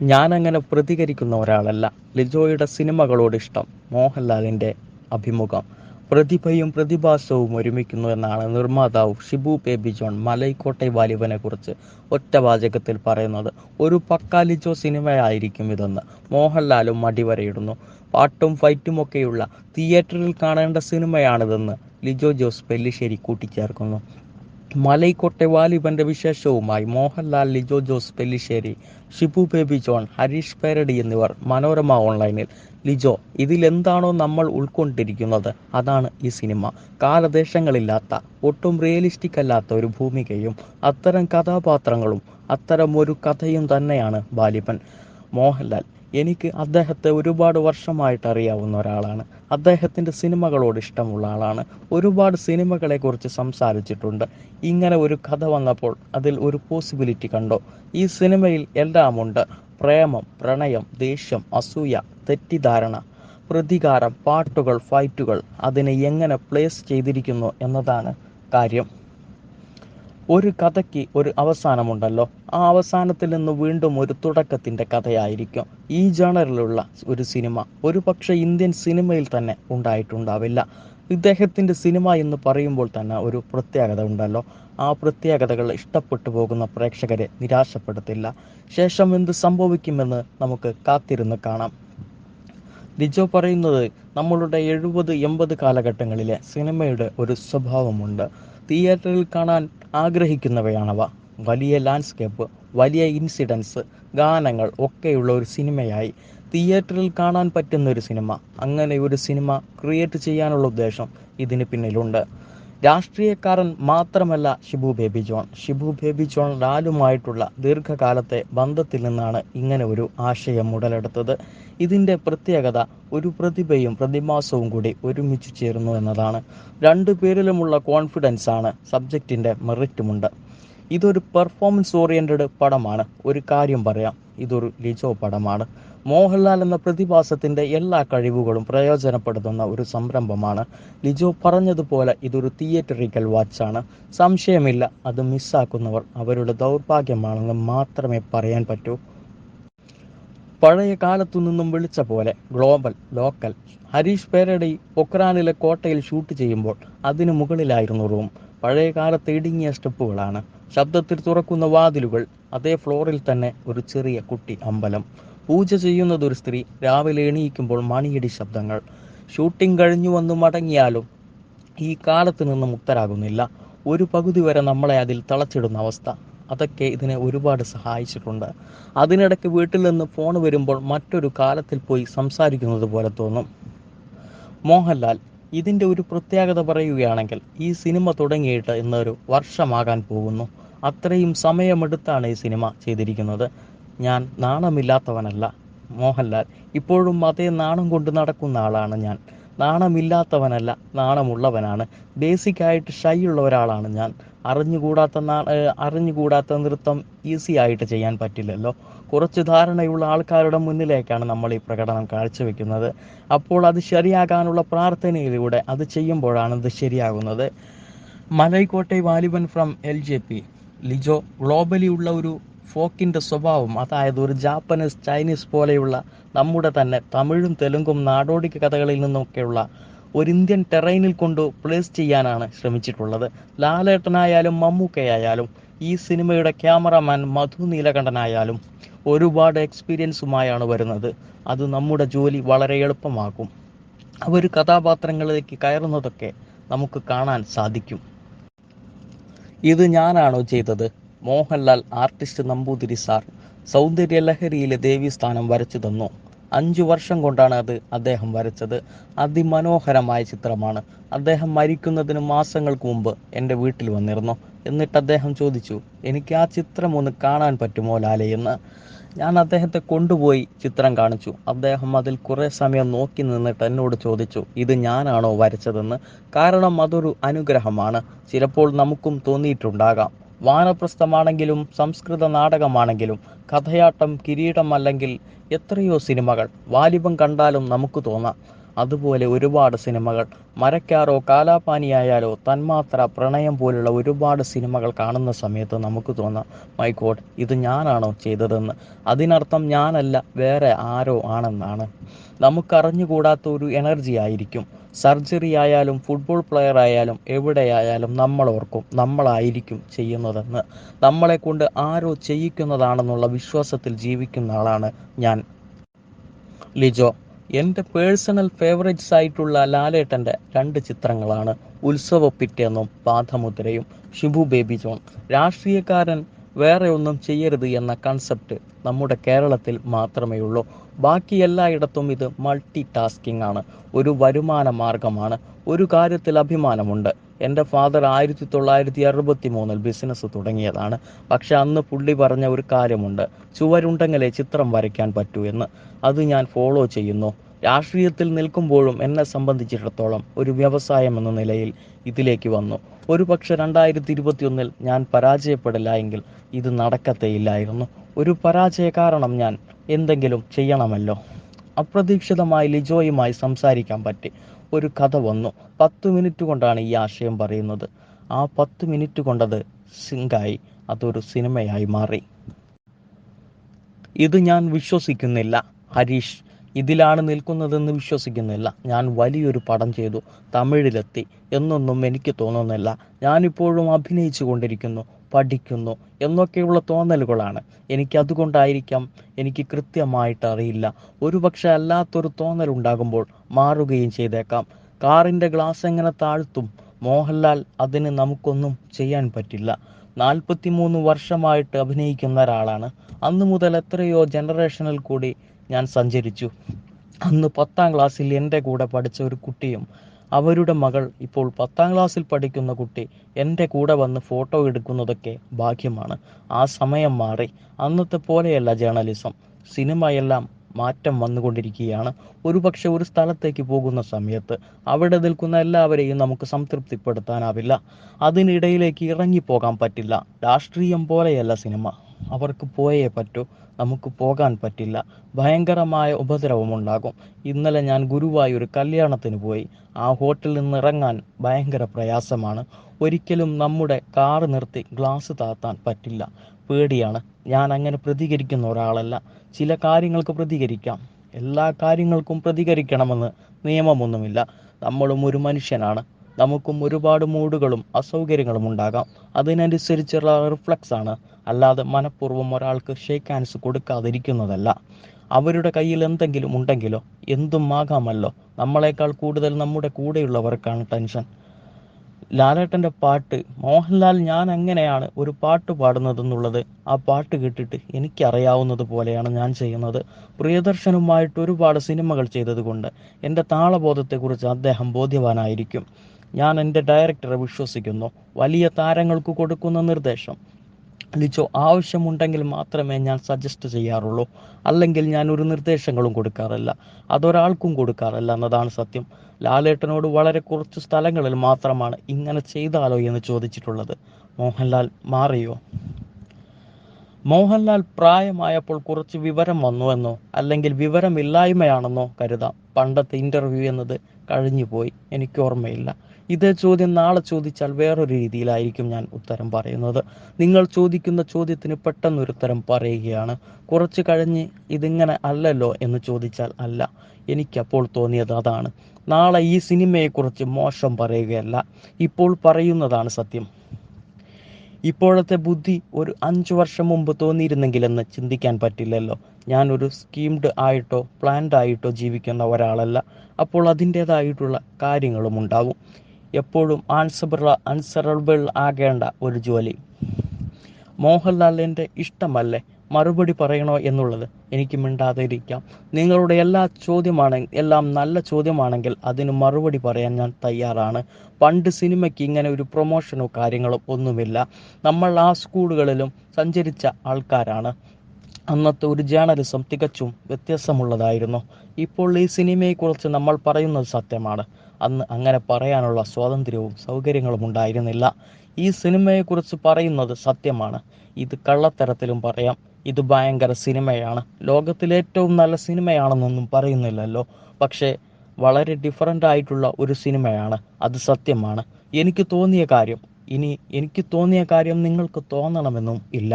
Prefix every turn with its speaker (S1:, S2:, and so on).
S1: ഞാൻ അങ്ങനെ പ്രതികരിക്കുന്ന ഒരാളല്ല. ലിജോയുടെ സിനിമകളോട് ഇഷ്ടം. മോഹൻലാലിന്റെ അഭിമുഖം. പ്രതിഭയും പ്രതിഭാസവും ഒരുമിക്കുന്നു എന്നാണ് നിർമ്മാതാവ് ഷിബു ബേബി ജോൺ മലൈക്കോട്ടെ വാലിബനെ കുറിച്ച് ഒറ്റ വാചകത്തിൽ പറയുന്നത്. ഒരു പക്കാ ലിജോ സിനിമയായിരിക്കും ഇതെന്ന് മോഹൻലാലും മടിവരയിടുന്നു. പാട്ടും ഫൈറ്റും ഒക്കെയുള്ള തിയേറ്ററിൽ കാണേണ്ട സിനിമയാണിതെന്ന് ലിജോ ജോസ് പെല്ലിശ്ശേരി കൂട്ടിച്ചേർക്കുന്നു. മലൈക്കോട്ടെ വാലിബന്റെ വിശേഷവുമായി മോഹൻലാൽ ലിജോ ജോസ് പെല്ലിശ്ശേരി ഷിബു ബേബി ജോൺ ഹരീഷ് പേരടി എന്നിവർ മനോരമ ഓൺലൈനിൽ. ലിജോ ഇതിലെന്താണോ നമ്മൾ ഉൾക്കൊണ്ടിരിക്കുന്നത്? അതാണ് ഈ സിനിമ. കാലദേശങ്ങളില്ലാത്ത ഒട്ടും റിയലിസ്റ്റിക് അല്ലാത്ത ഒരു ഭൂമികയും അത്തരം കഥാപാത്രങ്ങളും അത്തരം ഒരു കഥയും തന്നെയാണ് ബാലിബൻ. മോഹൻലാൽ എനിക്ക് അദ്ദേഹത്തെ ഒരുപാട് വർഷമായിട്ട് അറിയാവുന്ന ഒരാളാണ്. അദ്ദേഹത്തിന്റെ സിനിമകളോട് ഇഷ്ടമുള്ള ആളാണ്. ഒരുപാട് സിനിമകളെക്കുറിച്ച് സംസാരിച്ചിട്ടുണ്ട്. ഇങ്ങനെ ഒരു കഥ വന്നപ്പോൾ അതിൽ ഒരു പോസിബിലിറ്റി കണ്ടോ. ഈ സിനിമയിൽ എല്ലാമുണ്ട്. പ്രേമം പ്രണയം ദേഷ്യം അസൂയ തെറ്റിദ്ധാരണ പ്രതികാരം പാട്ടുകൾ ഫൈറ്റുകൾ അതിനെ എങ്ങനെ പ്ലേസ് ചെയ്തിരിക്കുന്നു എന്നതാണ് കാര്യം. ഒരു കഥയ്ക്ക് ഒരു അവസാനമുണ്ടല്ലോ. ആ അവസാനത്തിൽ നിന്ന് വീണ്ടും ഒരു തുടക്കത്തിന്റെ കഥയായിരിക്കും. ഈ ജേണറിലുള്ള ഒരു സിനിമ ഒരു പക്ഷേ ഇന്ത്യൻ സിനിമയിൽ തന്നെ ഉണ്ടായിട്ടുണ്ടാവില്ല. ഇദ്ദേഹത്തിന്റെ സിനിമ എന്ന് പറയുമ്പോൾ തന്നെ ഒരു പ്രത്യേകത ഉണ്ടല്ലോ. ആ പ്രത്യേകതകൾ ഇഷ്ടപ്പെട്ടു പോകുന്ന പ്രേക്ഷകരെ നിരാശപ്പെടുത്തില്ല. ശേഷം എന്ത് സംഭവിക്കുമെന്ന് നമുക്ക് കാത്തിരുന്ന് കാണാം. ലിജോ പറയുന്നത് നമ്മളുടെ എഴുപത് എൺപത് കാലഘട്ടങ്ങളിലെ സിനിമയുടെ ഒരു സ്വഭാവമുണ്ട്. തിയേറ്ററിൽ കാണാൻ ആഗ്രഹിക്കുന്നവയാണവ. വലിയ ലാൻഡ്സ്കേപ്പ് വലിയ ഇൻസിഡൻസ് ഗാനങ്ങൾ ഒക്കെയുള്ള ഒരു സിനിമയായി. തിയേറ്ററിൽ കാണാൻ പറ്റുന്ന ഒരു സിനിമ അങ്ങനെ ഒരു സിനിമ ക്രിയേറ്റ് ചെയ്യാനുള്ള ഉദ്ദേശം ഇതിന് പിന്നിലുണ്ട്. രാഷ്ട്രീയക്കാരൻ മാത്രമല്ല ഷിബു ബേബി ജോൺ. ഷിബു ബേബി ജോൺ ലാലുമായിട്ടുള്ള ദീർഘകാലത്തെ ബന്ധത്തിൽ നിന്നാണ് ഇങ്ങനെ ഒരു ആശയം ഉടലെടുത്തത്. ഇതിന്റെ പ്രത്യേകത ഒരു പ്രതിഭയും പ്രതിമാസവും കൂടി ഒരുമിച്ച് ചേരുന്നു എന്നതാണ്. രണ്ടു പേരിലുമുള്ള കോൺഫിഡൻസ് ആണ് സബ്ജക്റ്റിന്റെ മെറിറ്റുമുണ്ട് ഇതൊരു പെർഫോമൻസ് ഓറിയന്റഡ് പടമാണ്. ഒരു കാര്യം പറയാം. ഇതൊരു ലിജോ പടമാണ്. മോഹൻലാൽ എന്ന പ്രതിഭാസത്തിന്റെ എല്ലാ കഴിവുകളും പ്രയോജനപ്പെടുത്തുന്ന ഒരു സംരംഭമാണ്. ലിജോ പറഞ്ഞതുപോലെ ഇതൊരു തിയേറ്ററിക്കൽ വാച്ചാണ്. സംശയമില്ല അത് മിസ്സാക്കുന്നവർ അവരുടെ ദൗർഭാഗ്യമാണെന്ന് മാത്രമേ പറയാൻ പറ്റൂ. പഴയ കാലത്തു നിന്നും വിളിച്ച പോലെ ഗ്ലോബൽ ലോക്കൽ. ഹരീഷ് പേരടി പൊക്രാനിലെ കോട്ടയിൽ ഷൂട്ട് ചെയ്യുമ്പോൾ അതിനു മുകളിലായിരുന്നു റൂം. പഴയ കാലത്ത് ഇടുങ്ങിയ സ്റ്റെപ്പുകളാണ്. ശബ്ദത്തിൽ തുറക്കുന്ന വാതിലുകൾ അതേ ഫ്ലോറിൽ തന്നെ ഒരു ചെറിയ കുട്ടി അമ്പലം. പൂജ ചെയ്യുന്നത് ഒരു സ്ത്രീ. രാവിലെ എണീക്കുമ്പോൾ മണിയടി ശബ്ദങ്ങൾ. ഷൂട്ടിംഗ് കഴിഞ്ഞു വന്ന് മടങ്ങിയാലും ഈ കാലത്ത് നിന്ന് മുക്തരാകുന്നില്ല. ഒരു പകുതി വരെ നമ്മളെ അതിൽ തളച്ചിടുന്ന അവസ്ഥ. അതൊക്കെ ഇതിനെ ഒരുപാട് സഹായിച്ചിട്ടുണ്ട്. അതിനിടയ്ക്ക് വീട്ടിൽ നിന്ന് ഫോൺ വരുമ്പോൾ മറ്റൊരു കാലത്തിൽ പോയി സംസാരിക്കുന്നത് പോലെ തോന്നും. മോഹൻലാൽ ഇതിന്റെ ഒരു പ്രത്യേകത പറയുകയാണെങ്കിൽ ഈ സിനിമ തുടങ്ങിയിട്ട് ഇന്നൊരു വർഷമാകാൻ പോകുന്നു. അത്രയും സമയമെടുത്താണ് ഈ സിനിമ ചെയ്തിരിക്കുന്നത്. ഞാൻ നാണമില്ലാത്തവനല്ല മോഹൻലാൽ. ഇപ്പോഴും അതേ നാണം കൊണ്ട് നടക്കുന്ന ആളാണ് ഞാൻ. നാണമില്ലാത്തവനല്ല നാണമുള്ളവനാണ്. ബേസിക്കായിട്ട് ഷൈ ഉള്ള ഒരാളാണ് ഞാൻ. അറിഞ്ഞുകൂടാത്ത നാ അറിഞ്ഞുകൂടാത്ത നൃത്തം ഈസി ആയിട്ട് ചെയ്യാൻ പറ്റില്ലല്ലോ. കുറച്ച് ധാരണയുള്ള ആൾക്കാരുടെ മുന്നിലേക്കാണ് നമ്മൾ ഈ പ്രകടനം കാഴ്ചവെക്കുന്നത്. അപ്പോൾ അത് ശരിയാകാനുള്ള പ്രാർത്ഥനയിലൂടെ അത് ചെയ്യുമ്പോഴാണ് അത് ശരിയാകുന്നത്. Malaikottai Valiban from L J P. Lijo globally ഉള്ള ഒരു ഫോക്കിന്റെ സ്വഭാവം അതായത് ഒരു ജാപ്പനീസ് ചൈനീസ് പോലെയുള്ള നമ്മുടെ തന്നെ തമിഴും തെലുങ്കും നാടോടി കഥകളിൽ നിന്നൊക്കെയുള്ള ഒരു ഇന്ത്യൻ ടെറൈനിൽ കൊണ്ട് പ്ലേസ് ചെയ്യാനാണ് ശ്രമിച്ചിട്ടുള്ളത്. ലാലേട്ടനായാലും മമ്മൂക്കയായാലും ഈ സിനിമയുടെ ക്യാമറമാൻ മധു നീലകണ്ഠനായാലും ഒരുപാട് എക്സ്പീരിയൻസുമായാണ് വരുന്നത്. അത് നമ്മുടെ ജോലി വളരെ എളുപ്പമാക്കും. അവർ കഥാപാത്രങ്ങളിലേക്ക് കയറുന്നതൊക്കെ നമുക്ക് കാണാൻ സാധിക്കും. ഇത് ഞാനാണോ ചെയ്തത്? മോഹൻലാൽ ആർട്ടിസ്റ്റ് നമ്പൂതിരി സാർ സൗന്ദര്യലഹരിയിലെ ദേവീസ്ഥാനം വരച്ചു തന്നു. അഞ്ചു വർഷം കൊണ്ടാണ് അത് അദ്ദേഹം വരച്ചത്. അതിമനോഹരമായ ചിത്രമാണ്. അദ്ദേഹം മരിക്കുന്നതിന് മാസങ്ങൾക്ക് മുമ്പ് എന്റെ വീട്ടിൽ വന്നിരുന്നു. എന്നിട്ട് അദ്ദേഹം ചോദിച്ചു എനിക്ക് ആ ചിത്രം ഒന്ന് കാണാൻ പറ്റുമോ ലാലയെന്ന് ഞാൻ അദ്ദേഹത്തെ കൊണ്ടുപോയി ചിത്രം കാണിച്ചു. അദ്ദേഹം അതിൽ കുറേ സമയം നോക്കി നിന്നിട്ട് എന്നോട് ചോദിച്ചു ഇത് ഞാനാണോ വരച്ചതെന്ന്? കാരണം അതൊരു അനുഗ്രഹമാണ്. ചിലപ്പോൾ നമുക്കും തോന്നിയിട്ടുണ്ടാകാം. വാനപ്രസ്ഥമാണെങ്കിലും സംസ്കൃത നാടകമാണെങ്കിലും കഥയാട്ടം കിരീടം അല്ലെങ്കിൽ എത്രയോ സിനിമകൾ വാലിബം കണ്ടാലും നമുക്ക് തോന്നാം. അതുപോലെ ഒരുപാട് സിനിമകൾ. മരക്കാറോ കാലാപാനിയായാലോ തന്മാത്ര പ്രണയം പോലുള്ള ഒരുപാട് സിനിമകൾ കാണുന്ന സമയത്ത് നമുക്ക് തോന്നാം മൈ ഗോഡ് ഇത് ഞാനാണോ ചെയ്തതെന്ന്? അതിനർത്ഥം ഞാനല്ല വേറെ ആരോ ആണെന്നാണ്. നമുക്കറിഞ്ഞുകൂടാത്ത ഒരു എനർജി ആയിരിക്കും. സർജറി ആയാലും ഫുട്ബോൾ പ്ലെയർ ആയാലും എവിടെയായാലും നമ്മൾ ഓർക്കും നമ്മളായിരിക്കും ചെയ്യുന്നതെന്ന്. നമ്മളെ കൊണ്ട് ആരോ ചെയ്യിക്കുന്നതാണെന്നുള്ള വിശ്വാസത്തിൽ ജീവിക്കുന്ന ആളാണ് ഞാൻ. ലിജോ എന്റെ പേഴ്സണൽ ഫേവറേറ്റ്സ് ആയിട്ടുള്ള ലാലേട്ടന്റെ രണ്ട് ചിത്രങ്ങളാണ് ഉത്സവ പിറ്റേന്നും പാദമുദ്രയും. ഷിബു ബേബി ജോൺ. രാഷ്ട്രീയക്കാരൻ വേറെ ഒന്നും ചെയ്യരുത് എന്ന കൺസെപ്റ്റ് നമ്മുടെ കേരളത്തിൽ മാത്രമേ ഉള്ളൂ ബാക്കി എല്ലായിടത്തും ഇത് മൾട്ടി ടാസ്കിംഗ് ആണ്. ഒരു വരുമാന മാർഗമാണ്. ഒരു കാര്യത്തിൽ അഭിമാനമുണ്ട്. എന്റെ ഫാദർ ആയിരത്തി തൊള്ളായിരത്തി അറുപത്തി മൂന്നിൽ ബിസിനസ് തുടങ്ങിയതാണ്. പക്ഷെ അന്ന് പുള്ളി പറഞ്ഞ ഒരു കാര്യമുണ്ട്. ചുവരുണ്ടെങ്കിലേ ചിത്രം വരയ്ക്കാൻ പറ്റൂ എന്ന്. അത് ഞാൻ ഫോളോ ചെയ്യുന്നു. രാഷ്ട്രീയത്തിൽ നിൽക്കുമ്പോഴും എന്നെ സംബന്ധിച്ചിടത്തോളം ഒരു വ്യവസായം എന്ന നിലയിൽ ഇതിലേക്ക് വന്നു. ഒരു പക്ഷെ രണ്ടായിരത്തി ഇരുപത്തിയൊന്നിൽ ഞാൻ പരാജയപ്പെടില്ല എങ്കിൽ ഇത് നടക്കത്തേയില്ലായിരുന്നു. ഒരു പരാജയ കാരണം ഞാൻ എന്തെങ്കിലും ചെയ്യണമല്ലോ. അപ്രതീക്ഷിതമായി ലിജോയുമായി സംസാരിക്കാൻ പറ്റി. ഒരു കഥ വന്നു. പത്ത് മിനിറ്റ് കൊണ്ടാണ് ഈ ആശയം പറയുന്നത്. ആ പത്ത് മിനിറ്റ് കൊണ്ടത് സിങ്കായി. അതൊരു സിനിമയായി മാറി. ഇത് ഞാൻ വിശ്വസിക്കുന്നില്ല ഹരീഷ്. ഇതിലാണ് നിൽക്കുന്നതെന്ന് വിശ്വസിക്കുന്നില്ല. ഞാൻ വലിയൊരു പടം ചെയ്തു തമിഴിലെത്തി. എന്നൊന്നും എനിക്ക് തോന്നുന്നില്ല. ഞാനിപ്പോഴും അഭിനയിച്ചു കൊണ്ടിരിക്കുന്നു. പഠിക്കുന്നു എന്നൊക്കെയുള്ള തോന്നലുകളാണ്. എനിക്ക് അതുകൊണ്ടായിരിക്കാം എനിക്ക് കൃത്യമായിട്ട് അറിയില്ല ഒരുപക്ഷെ അല്ലാത്തൊരു തോന്നൽ ഉണ്ടാകുമ്പോൾ മാറുകയും ചെയ്തേക്കാം. കാറിന്റെ ഗ്ലാസ് എങ്ങനെ താഴ്ത്തും? മോഹൻലാൽ അതിന് നമുക്കൊന്നും ചെയ്യാൻ പറ്റില്ല. നാൽപ്പത്തിമൂന്ന് വർഷമായിട്ട് അഭിനയിക്കുന്ന ഒരാളാണ്. അന്ന് മുതൽ എത്രയോ ജനറേഷനിൽ കൂടി ഞാൻ സഞ്ചരിച്ചു. അന്ന് പത്താം ക്ലാസ്സിൽ എന്റെ കൂടെ പഠിച്ച ഒരു കുട്ടിയും അവരുടെ മകൾ ഇപ്പോൾ പത്താം ക്ലാസ്സിൽ പഠിക്കുന്ന കുട്ടി എന്റെ കൂടെ വന്ന് ഫോട്ടോ എടുക്കുന്നതൊക്കെ ഭാഗ്യമാണ്. ആ സമയം മാറി. അന്നത്തെ പോലെയല്ല ജേർണലിസം. സിനിമയെല്ലാം മാറ്റം വന്നുകൊണ്ടിരിക്കുകയാണ്. ഒരുപക്ഷെ ഒരു സ്ഥലത്തേക്ക് പോകുന്ന സമയത്ത് അവിടെ നിൽക്കുന്ന എല്ലാവരെയും നമുക്ക് സംതൃപ്തിപ്പെടുത്താനാവില്ല. അതിനിടയിലേക്ക് ഇറങ്ങിപ്പോകാൻ പറ്റില്ല. രാഷ്ട്രീയം പോലെയല്ല സിനിമ. അവർക്ക് പോയേ പറ്റൂ. നമുക്ക് പോകാൻ പറ്റില്ല. ഭയങ്കരമായ ഉപദ്രവമുണ്ടാകും. ഇന്നലെ ഞാൻ ഗുരുവായൂർ കല്യാണത്തിന് പോയി. ആ ഹോട്ടലിൽ നിന്ന് ഇറങ്ങാൻ ഭയങ്കര പ്രയാസമാണ്. ഒരിക്കലും നമ്മുടെ കാർ നിർത്തി ഗ്ലാസ് താത്താൻ പറ്റില്ല. പേടിയാണ്. ഞാൻ അങ്ങനെ പ്രതികരിക്കുന്ന ഒരാളല്ല. ചില കാര്യങ്ങൾക്ക് പ്രതികരിക്കാം. എല്ലാ കാര്യങ്ങൾക്കും പ്രതികരിക്കണമെന്ന് നിയമമൊന്നുമില്ല. നമ്മളും ഒരു മനുഷ്യനാണ്. നമുക്കും ഒരുപാട് മൂടുകളും അസൗകര്യങ്ങളും ഉണ്ടാകാം. അതിനനുസരിച്ചുള്ള റിഫ്ലക്സ് ആണ്. അല്ലാതെ മനഃപൂർവം ഒരാൾക്ക് ഷേക്ക് ഹാൻഡ്സ് കൊടുക്കാതിരിക്കുന്നതല്ല. അവരുടെ കയ്യിൽ എന്തെങ്കിലും ഉണ്ടെങ്കിലോ എന്തും ആകാമല്ലോ. നമ്മളെക്കാൾ കൂടുതൽ നമ്മുടെ കൂടെയുള്ളവർക്കാണ് ടെൻഷൻ ലാലേട്ടന്റെ പാട്ട് മോഹൻലാൽ ഞാൻ എങ്ങനെയാണ് ഒരു പാട്ട് പാടുന്നതെന്നുള്ളത് ആ പാട്ട് കേട്ടിട്ട് എനിക്കറിയാവുന്നത് പോലെയാണ് ഞാൻ ചെയ്യുന്നത്. പ്രിയദർശനുമായിട്ട് ഒരുപാട് സിനിമകൾ ചെയ്തതുകൊണ്ട് എന്റെ താളബോധത്തെക്കുറിച്ച് അദ്ദേഹം ബോധ്യവാനായിരിക്കും. ഞാൻ എന്റെ ഡയറക്ടറെ വിശ്വസിക്കുന്നു. വലിയ താരങ്ങൾക്ക് കൊടുക്കുന്ന നിർദ്ദേശം. ലിച്ചോ ആവശ്യമുണ്ടെങ്കിൽ മാത്രമേ ഞാൻ സജസ്റ്റ് ചെയ്യാറുള്ളൂ. അല്ലെങ്കിൽ ഞാൻ ഒരു നിർദ്ദേശങ്ങളും കൊടുക്കാറില്ല. അതൊരാൾക്കും കൊടുക്കാറില്ല എന്നതാണ് സത്യം. ലാലേട്ടനോട് വളരെ കുറച്ച് സ്ഥലങ്ങളിൽ മാത്രമാണ് ഇങ്ങനെ ചെയ്താലോ എന്ന് ചോദിച്ചിട്ടുള്ളത്. മോഹൻലാൽ മാറിയോ? മോഹൻലാൽ പ്രായമായപ്പോൾ കുറച്ച് വിവരം വന്നു എന്നോ അല്ലെങ്കിൽ വിവരമില്ലായ്മയാണെന്നോ കരുതാം. പണ്ടത്തെ ഇന്റർവ്യൂ എന്നത് കഴിഞ്ഞുപോയി. എനിക്ക് ഓർമ്മയില്ല. ഇതേ ചോദ്യം നാളെ ചോദിച്ചാൽ വേറൊരു രീതിയിലായിരിക്കും ഞാൻ ഉത്തരം പറയുന്നത്. നിങ്ങൾ ചോദിക്കുന്ന ചോദ്യത്തിന് പെട്ടെന്നൊരു ഉത്തരം പറയുകയാണ്. കുറച്ച് കഴിഞ്ഞ് ഇതിങ്ങനെ അല്ലല്ലോ എന്ന് ചോദിച്ചാൽ അല്ല. എനിക്കപ്പോൾ തോന്നിയത് അതാണ്. നാളെ ഈ സിനിമയെക്കുറിച്ച് മോശം പറയുകയല്ല. ഇപ്പോൾ പറയുന്നതാണ് സത്യം. ഇപ്പോഴത്തെ ബുദ്ധി ഒരു അഞ്ച് വർഷം മുമ്പ് തോന്നിയിരുന്നെങ്കിലെന്ന് ചിന്തിക്കാൻ പറ്റില്ലല്ലോ. ഞാൻ ഒരു സ്കീംഡ് ആയിട്ടോ പ്ലാൻഡ് ആയിട്ടോ ജീവിക്കുന്ന ഒരാളല്ല. അപ്പോൾ അതിന്റേതായിട്ടുള്ള കാര്യങ്ങളും ഉണ്ടാവും. എപ്പോഴും ആൻസബിൾ അൺസറബിൾ ആകേണ്ട ഒരു ജോലി. മോഹൻലാലിന്റെ ഇഷ്ടമല്ലേ? മറുപടി പറയണോ എന്നുള്ളത് എനിക്ക് മിണ്ടാതെ ഇരിക്കാം നിങ്ങളുടെ എല്ലാ ചോദ്യമാണ് എല്ലാം നല്ല ചോദ്യമാണെങ്കിൽ അതിന് മറുപടി പറയാൻ ഞാൻ തയ്യാറാണ്. പണ്ട് സിനിമയ്ക്ക് ഇങ്ങനെ ഒരു പ്രൊമോഷനോ കാര്യങ്ങളോ ഒന്നുമില്ല. നമ്മൾ ആ സ്കൂളുകളിലും സഞ്ചരിച്ച ആൾക്കാരാണ്. അന്നത്തെ ഒരു ജേണലിസം തികച്ചും വ്യത്യസ്തമുള്ളതായിരുന്നു. ഇപ്പോൾ ഈ സിനിമയെക്കുറിച്ച് നമ്മൾ പറയുന്നത് സത്യമാണ്. അന്ന് അങ്ങനെ പറയാനുള്ള സ്വാതന്ത്ര്യവും സൗകര്യങ്ങളും ഉണ്ടായിരുന്നില്ല. ഈ സിനിമയെക്കുറിച്ച് പറയുന്നത് സത്യമാണ്. ഇത് കള്ളത്തരത്തിലും പറയാം. ഇത് ഭയങ്കര സിനിമയാണ്. ലോകത്തിലെ ഏറ്റവും നല്ല സിനിമയാണെന്നൊന്നും പറയുന്നില്ലല്ലോ. പക്ഷേ വളരെ ഡിഫറന്റ് ആയിട്ടുള്ള ഒരു സിനിമയാണ്. അത് സത്യമാണ്. എനിക്ക് തോന്നിയ കാര്യം ഇനി എനിക്ക് തോന്നിയ കാര്യം നിങ്ങൾക്ക് തോന്നണമെന്നും ഇല്ല.